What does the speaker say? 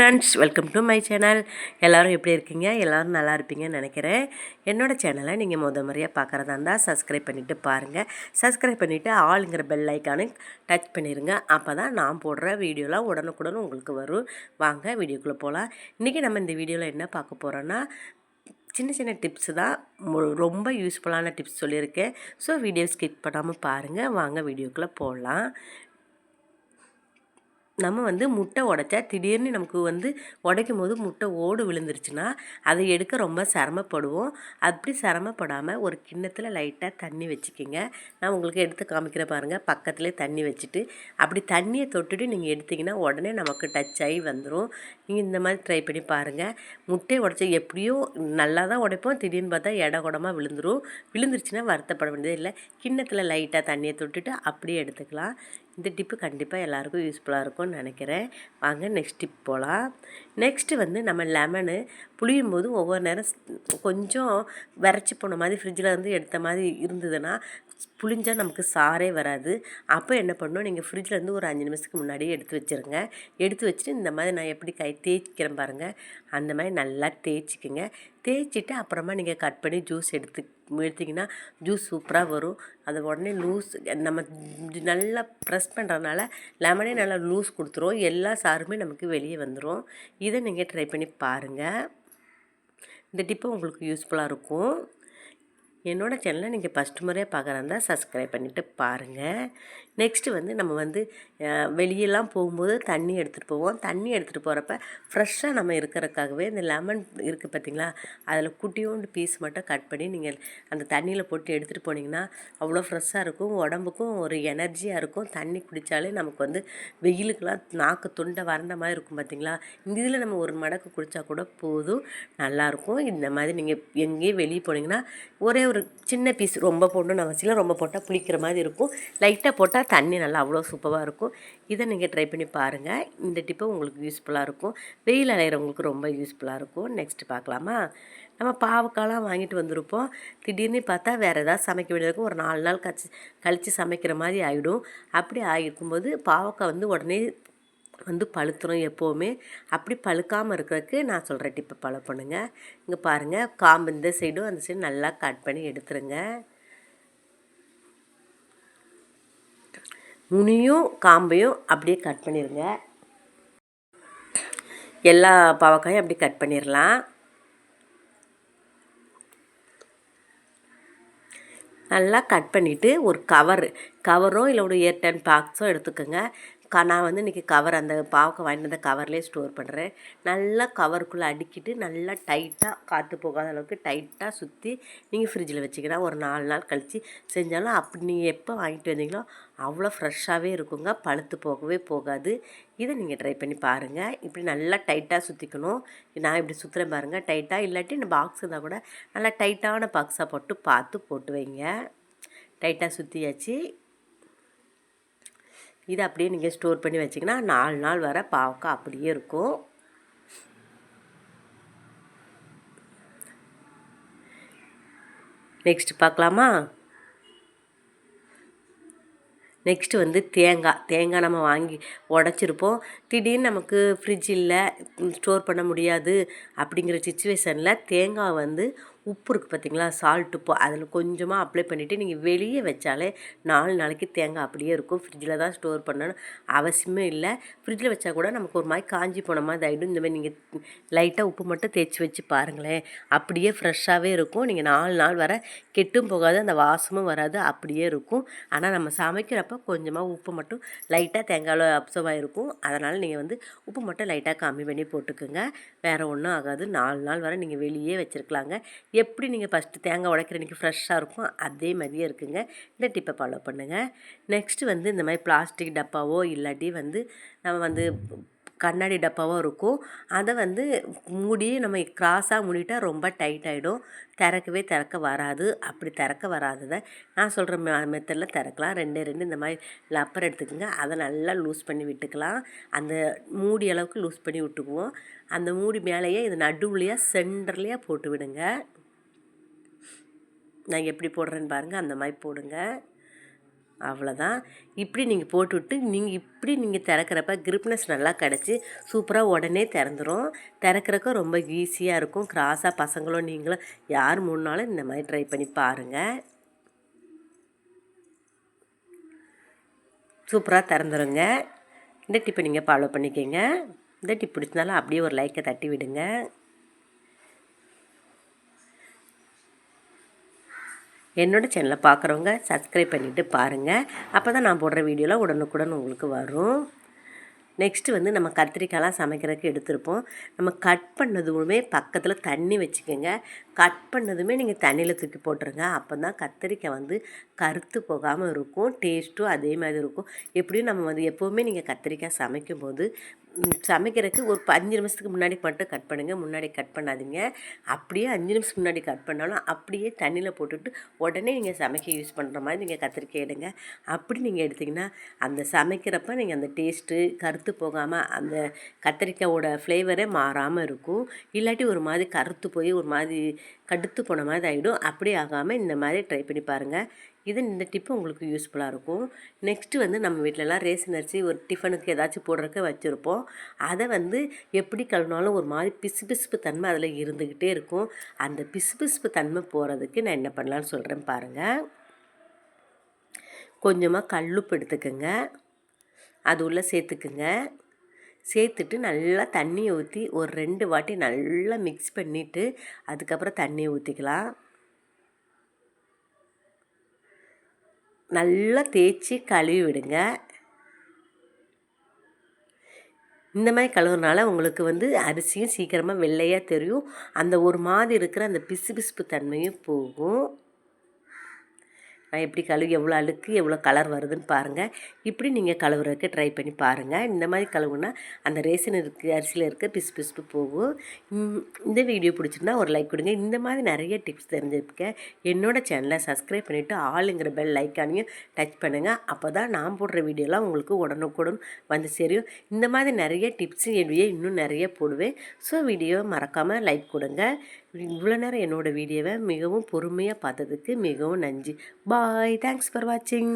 Friends welcome to my channel எல்லோரும் எப்படி இருக்கீங்க? எல்லோரும் நல்லா இருப்பீங்கன்னு நினைக்கிறேன். என்னோடய சேனலை நீங்கள் முத முறையாக பார்க்குறதா இருந்தால் சப்ஸ்கிரைப் பண்ணிவிட்டு பாருங்கள் சப்ஸ்கிரைப் பண்ணிவிட்டு ஆளுங்கிற பெல் ஐக்கானு டச் பண்ணிடுங்க அப்போ தான் நான் போடுற வீடியோலாம் உடனுக்குடன் உங்களுக்கு வரும். வாங்க வீடியோக்குள்ளே போகலாம் இன்றைக்கி நம்ம இந்த வீடியோவில் என்ன பார்க்க போகிறோன்னா சின்ன சின்ன டிப்ஸ் தான். ரொம்ப யூஸ்ஃபுல்லான டிப்ஸ் சொல்லியிருக்கேன். ஸோ வீடியோ ஸ்கிப் பண்ணாமல் பாருங்கள் வாங்க வீடியோக்குள்ளே போகலாம் நம்ம வந்து முட்டை உடைச்சா திடீர்னு நமக்கு வந்து உடைக்கும் போது முட்டை ஓடு விழுந்துருச்சுன்னா அதை எடுக்க ரொம்ப சிரமப்படுவோம். அப்படி சிரமப்படாமல் ஒரு கிண்ணத்தில் லைட்டாக தண்ணி வச்சுக்கிங்க. நான் உங்களுக்கு எடுத்து காமிக்கிற பாருங்கள் பக்கத்துலேயே தண்ணி வச்சுட்டு அப்படி தண்ணியை தொட்டுட்டு நீங்கள் எடுத்திங்கன்னா உடனே நமக்கு டச் ஆகி வந்துடும் நீங்கள் இந்த மாதிரி ட்ரை பண்ணி பாருங்கள் முட்டையை உடைச்சா எப்படியோ நல்லா தான் உடைப்போம். திடீர்னு பார்த்தா இட குடமாக விழுந்துடும் விழுந்துருச்சுன்னா வருத்தப்பட வேண்டியதே இல்லை கிண்ணத்தில் லைட்டாக தண்ணியை தொட்டுட்டு அப்படியே எடுத்துக்கலாம். இந்த டிப்பு கண்டிப்பாக எல்லாேருக்கும் யூஸ்ஃபுல்லாக இருக்கும்னு நினைக்கிறேன். வாங்க நெக்ஸ்ட் டிப் போகலாம் நெக்ஸ்ட்டு வந்து நம்ம லெமனு புளியும் போது ஒவ்வொரு நேரம் கொஞ்சம் விரைச்சி போன மாதிரி ஃப்ரிட்ஜில் வந்து எடுத்த மாதிரி இருந்ததுன்னா புளிஞ்சால் நமக்கு சாரே வராது. அப்போ என்ன பண்ணணும் நீங்கள் ஃப்ரிட்ஜில் ஒரு அஞ்சு நிமிஷத்துக்கு முன்னாடியே எடுத்து வச்சுருங்க. எடுத்து வச்சுட்டு இந்த மாதிரி நான் எப்படி கை தேய்க்கிறேன் பாருங்கள் அந்த மாதிரி நல்லா தேய்ச்சிக்கோங்க. தேய்ச்சிட்டு அப்புறமா நீங்கள் கட் பண்ணி ஜூஸ் எடுத்து எடுத்திங்கன்னா ஜூஸ் சூப்பராக வரும். அதை உடனே லூஸ் நம்ம நல்லா ப்ரெஸ் பண்ணுறதுனால லெமனே நல்லா லூஸ் கொடுத்துரும். எல்லா சாருமே நமக்கு வெளியே வந்துடும் இதை நீங்கள் ட்ரை பண்ணி பாருங்கள் இந்த டிப்பு உங்களுக்கு யூஸ்ஃபுல்லாக இருக்கும். என்னோடய சேனலை நீங்கள் ஃபஸ்ட் முறையாக பார்க்குறதா சப்ஸ்கிரைப் பண்ணிவிட்டு பாருங்கள் நெக்ஸ்ட்டு வந்து நம்ம வந்து வெளியெல்லாம் போகும்போது தண்ணி எடுத்துகிட்டு போவோம். தண்ணி எடுத்துகிட்டு போகிறப்ப ஃப்ரெஷ்ஷாக நம்ம இருக்கிறதுக்காகவே இந்த லெமன் இருக்குது பார்த்திங்களா அதில் குட்டியோண்டு பீஸ் மட்டும் கட் பண்ணி நீங்கள் அந்த தண்ணியில் போட்டு எடுத்துகிட்டு போனீங்கன்னா அவ்வளோ ஃப்ரெஷ்ஷாக இருக்கும். உடம்புக்கும் ஒரு எனர்ஜியாக இருக்கும். தண்ணி குடித்தாலே நமக்கு வந்து வெயிலுக்கெல்லாம் நாக்கு துண்டை வறண்ட மாதிரி இருக்கும் பார்த்திங்களா இந்த இதில் நம்ம ஒரு மடக்கு குடித்தா கூட போதும் நல்லாயிருக்கும் இந்த மாதிரி நீங்கள் எங்கேயும் வெளியே போனீங்கன்னா ஒரே ஒரு சின்ன பீஸ் ரொம்ப போடணும்னு அவசியம் ரொம்ப போட்டால் புளிக்கிற மாதிரி இருக்கும். லைட்டாக போட்டால் தண்ணி நல்லா அவ்வளோ சூப்பராக இருக்கும். இதை நீங்கள் ட்ரை பண்ணி பாருங்கள் இந்த டிப்பை உங்களுக்கு யூஸ்ஃபுல்லாக இருக்கும். வெயில் அலையிறவங்களுக்கு ரொம்ப யூஸ்ஃபுல்லாக இருக்கும். நெக்ஸ்ட் பார்க்கலாமா? நம்ம பாவக்காலாம் வாங்கிட்டு வந்திருப்போம். திடீர்னு பார்த்தா வேறு ஏதாவது சமைக்க வேண்டியது ஒரு நாலு நாள் கழிச்சு கழித்து சமைக்கிற மாதிரி ஆகிடும் அப்படி ஆகிருக்கும்போது பாவக்காய் வந்து உடனே வந்து பழுத்துரும் எப்போவுமே. அப்படி பழுக்காமல் இருக்கிறதுக்கு நான் சொல்கிற டிப்பை ஃபாலோ பண்ணுங்கள் இங்கே பாருங்கள் காம்பு இந்த சைடும் அந்த சைடும் நல்லா கட் பண்ணி எடுத்துருங்க. நுனியும் காம்பையும் அப்படியே கட் பண்ணிடுங்க எல்லா பாவக்காயும் அப்படி கட் பண்ணிடலாம் நல்லா கட் பண்ணிவிட்டு ஒரு கவர் கவரோ இல்லை ஒரு ஏர்டன் பாக்ஸோ எடுத்துக்கோங்க. க நான் வந்து இன்றைக்கி கவர் அந்த பாவக்காய் வாங்கிட்டு வந்த கவர்லேயே ஸ்டோர் பண்ணுறேன் நல்லா கவருக்குள்ளே அடிக்கிட்டு நல்லா டைட்டாக காற்று போகாத அளவுக்கு டைட்டாக சுற்றி நீங்கள் ஃப்ரிட்ஜில் வச்சுக்கலாம் ஒரு நாலு நாள் கழித்து செஞ்சாலும் அப்படி நீங்கள் எப்போ வாங்கிட்டு வந்தீங்களோ அவ்வளோ ஃப்ரெஷ்ஷாகவே இருக்குங்க. பழுத்து போகவே போகாது. இதை நீங்கள் ட்ரை பண்ணி பாருங்கள் இப்படி நல்லா டைட்டாக சுற்றிக்கணும் நான் இப்படி சுற்றுறேன் பாருங்கள் டைட்டாக இல்லாட்டி இந்த பாக்ஸ் இருந்தால் கூட நல்லா டைட்டான பாக்ஸாக போட்டு பார்த்து போட்டு வைங்க. டைட்டாக சுற்றியாச்சு இதை அப்படியே நீங்கள் ஸ்டோர் பண்ணி வச்சிங்கன்னா நாலு நாள் வர பாவக்காய் அப்படியே இருக்கும். நெக்ஸ்ட் பார்க்கலாமா? நெக்ஸ்ட்டு வந்து தேங்காய். தேங்காய் நம்ம வாங்கி உடச்சிருப்போம். திடீர்னு நமக்கு ஃப்ரிட்ஜ் இல்லை ஸ்டோர் பண்ண முடியாது அப்படிங்கிற சுச்சுவேஷனில் தேங்காய் வந்து உப்பு இருக்குது பார்த்தீங்களா? சால்ட் உப்பு. அதில் கொஞ்சமாக அப்ளை பண்ணிவிட்டு நீங்கள் வெளியே வச்சாலே நாலு நாளைக்கு தேங்காய் அப்படியே இருக்கும். ஃப்ரிட்ஜில் தான் ஸ்டோர் பண்ணணும் அவசியமே இல்லை. ஃப்ரிட்ஜில் வச்சா கூட நமக்கு ஒரு மாதிரி காஞ்சி போன மாதிரி ஆகிடும் இந்த மாதிரி நீங்கள் லைட்டாக உப்பு மட்டும் தேய்ச்சி வச்சு பாருங்களேன். அப்படியே ஃப்ரெஷ்ஷாகவே இருக்கும். நீங்கள் நாலு நாள் வர கெட்டும் போகாது. அந்த வாசமும் வராது. அப்படியே இருக்கும். ஆனால் நம்ம சமைக்கிறப்ப கொஞ்சமாக உப்பு மட்டும் லைட்டாக தேங்காயில் அப்சர்வ் ஆகிருக்கும் அதனால் நீங்கள் வந்து உப்பு மட்டும் லைட்டாக கம்மி பண்ணி போட்டுக்கோங்க. வேறு ஒன்றும் ஆகாது. நாலு நாள் வரை நீங்கள் வெளியே வச்சுருக்கலாங்க. எப்படி நீங்கள் ஃபஸ்ட்டு தேங்காய் உடைக்கிற இன்றைக்கி ஃப்ரெஷ்ஷாக இருக்கும் அதே மாதிரியே இருக்குங்க. இந்த டிப்பை ஃபாலோ பண்ணுங்கள் நெக்ஸ்ட்டு வந்து இந்த மாதிரி பிளாஸ்டிக் டப்பாவோ இல்லாட்டி வந்து நம்ம வந்து கண்ணாடி டப்பாவோ இருக்கும். அதை வந்து மூடி நம்ம கிராஸாக மூடிட்டால் ரொம்ப டைட் ஆகிடும் திறக்கவே திறக்க வராது. அப்படி திறக்க வராததை நான் சொல்கிற மெ மெத்தடில் திறக்கலாம். ரெண்டே ரெண்டு இந்த மாதிரி லப்பர் எடுத்துக்கோங்க. அதை நல்லா லூஸ் பண்ணி விட்டுக்கலாம். அந்த மூடி அளவுக்கு லூஸ் பண்ணி விட்டுக்குவோம். அந்த மூடி மேலேயே இது நடுவுலையாக சென்டர்லேயே போட்டு விடுங்க. நான் எப்படி போடுறேன்னு பாருங்கள் அந்த மாதிரி போடுங்க. அவ்வளோதான் இப்படி நீங்கள் போட்டுவிட்டு நீங்கள் இப்படி நீங்கள் திறக்கிறப்ப கிரிப்னஸ் நல்லா கிடச்சி சூப்பராக உடனே திறந்துரும். திறக்கிறக்க ரொம்ப ஈஸியாக இருக்கும். கிராஸாக பசங்களும் நீங்களும் யார் முன்னாலும் இந்த மாதிரி ட்ரை பண்ணி பாருங்கள் சூப்பராக திறந்துருங்க. இந்த டிப்பை நீங்கள் ஃபாலோ பண்ணிக்கோங்க. இந்த டிப் பிடிச்சினாலும் அப்படியே ஒரு லைக்கை தட்டி விடுங்க. என்னோடய சேனலை பார்க்குறவங்க சப்ஸ்கிரைப் பண்ணிவிட்டு பாருங்கள் அப்போ தான் நான் போடுற வீடியோலாம் உடனுக்குடன் உங்களுக்கு வரும். நெக்ஸ்ட்டு வந்து நம்ம கத்திரிக்காய்லாம் சமைக்கிறதுக்கு எடுத்திருப்போம். நம்ம கட் பண்ணதுமே பக்கத்தில் தண்ணி வச்சுக்கோங்க. கட் பண்ணதுமே நீங்கள் தண்ணியில் தூக்கி போட்டுருங்க. அப்போ தான் கத்திரிக்காய் வந்து கருத்து போகாமல் இருக்கும் டேஸ்ட்டும் அதே மாதிரி இருக்கும். எப்படியும் நம்ம வந்து எப்போவுமே நீங்கள் கத்திரிக்காய் சமைக்கும்போது சமைக்கிறதுக்கு ஒரு அஞ்சு நிமிஷத்துக்கு முன்னாடி மட்டும் கட் பண்ணுங்கள் முன்னாடி கட் பண்ணாதீங்க. அப்படியே அஞ்சு நிமிஷத்துக்கு முன்னாடி கட் பண்ணாலும் அப்படியே தண்ணியில் போட்டுட்டு உடனே நீங்கள் சமைக்க யூஸ் பண்ணுற மாதிரி நீங்கள் கத்திரிக்காய் எடுங்க. அப்படி நீங்கள் எடுத்திங்கன்னா அந்த சமைக்கிறப்ப நீங்கள் அந்த டேஸ்ட்டு கருத்து போகாமல் அந்த கத்திரிக்காயோட ஃப்ளேவரே மாறாமல் இருக்கும். இல்லாட்டி ஒரு மாதிரி கருத்து போய் ஒரு மாதிரி கடுத்து போன மாதிரி ஆகிடும் அப்படி ஆகாமல் இந்த மாதிரி ட்ரை பண்ணி பாருங்கள் இது இந்த டிப்பு உங்களுக்கு யூஸ்ஃபுல்லாக இருக்கும். நெக்ஸ்ட்டு வந்து நம்ம வீட்டிலலாம் ரேசன் அரிசி ஒரு டிஃபனுக்கு ஏதாச்சும் போடுறக்க வச்சுருப்போம். அதை வந்து எப்படி கழுவினாலும் ஒரு மாதிரி பிசு பிசுப்பு தன்மை அதில் இருந்துக்கிட்டே இருக்கும். அந்த பிசு பிசுப்பு தன்மை போகிறதுக்கு நான் என்ன பண்ணலான்னு சொல்கிறேன் பாருங்கள் கொஞ்சமாக கல்லுப்பு எடுத்துக்கோங்க. அது உள்ளே சேர்த்துக்குங்க. சேர்த்துட்டு நல்லா தண்ணியை ஊற்றி ஒரு ரெண்டு வாட்டி நல்லா மிக்ஸ் பண்ணிவிட்டு அதுக்கப்புறம் தண்ணியை ஊற்றிக்கலாம் நல்லா தேய்ச்சி கழுவி விடுங்க. இந்த மாதிரி கழுவுறனால உங்களுக்கு வந்து அரிசியும் சீக்கிரமாக வெள்ளையாக தெரியும். அந்த ஒரு மாதிரி இருக்கிற அந்த பிசு பிசுப்பு தன்மையும் போகும். நான் எப்படி கழுவி எவ்வளோ அழுக்கு எவ்வளோ கலர் வருதுன்னு பாருங்கள் இப்படி நீங்கள் கழுவுறதுக்கு ட்ரை பண்ணி பாருங்கள் இந்த மாதிரி கழுவுனா அந்த ரேசன் இருக்கு அரிசியில் இருக்க பிசு பிசுப்பு போகும். இந்த வீடியோ பிடிச்சிருந்தா ஒரு லைக் கொடுங்க. இந்த மாதிரி நிறைய டிப்ஸ் தெரிஞ்சிருக்கேன். என்னோடய சேனலை சப்ஸ்கிரைப் பண்ணிவிட்டு ஆளுங்கிற பெல் லைக்கானையும் டச் பண்ணுங்கள் அப்போ தான் நான் போடுற வீடியோலாம் உங்களுக்கு உடனுக்குடன் வந்து சேரும். இந்த மாதிரி நிறைய டிப்ஸு என்னுடைய இன்னும் நிறைய போடுவேன். ஸோ வீடியோ மறக்காமல் லைக் கொடுங்க. இவ்வளோ நேரம் என்னோடய வீடியோவை மிகவும் பொறுமையாக பார்த்ததுக்கு மிகவும் நன்றி. பாய். தேங்க்ஸ் ஃபார் வாட்சிங்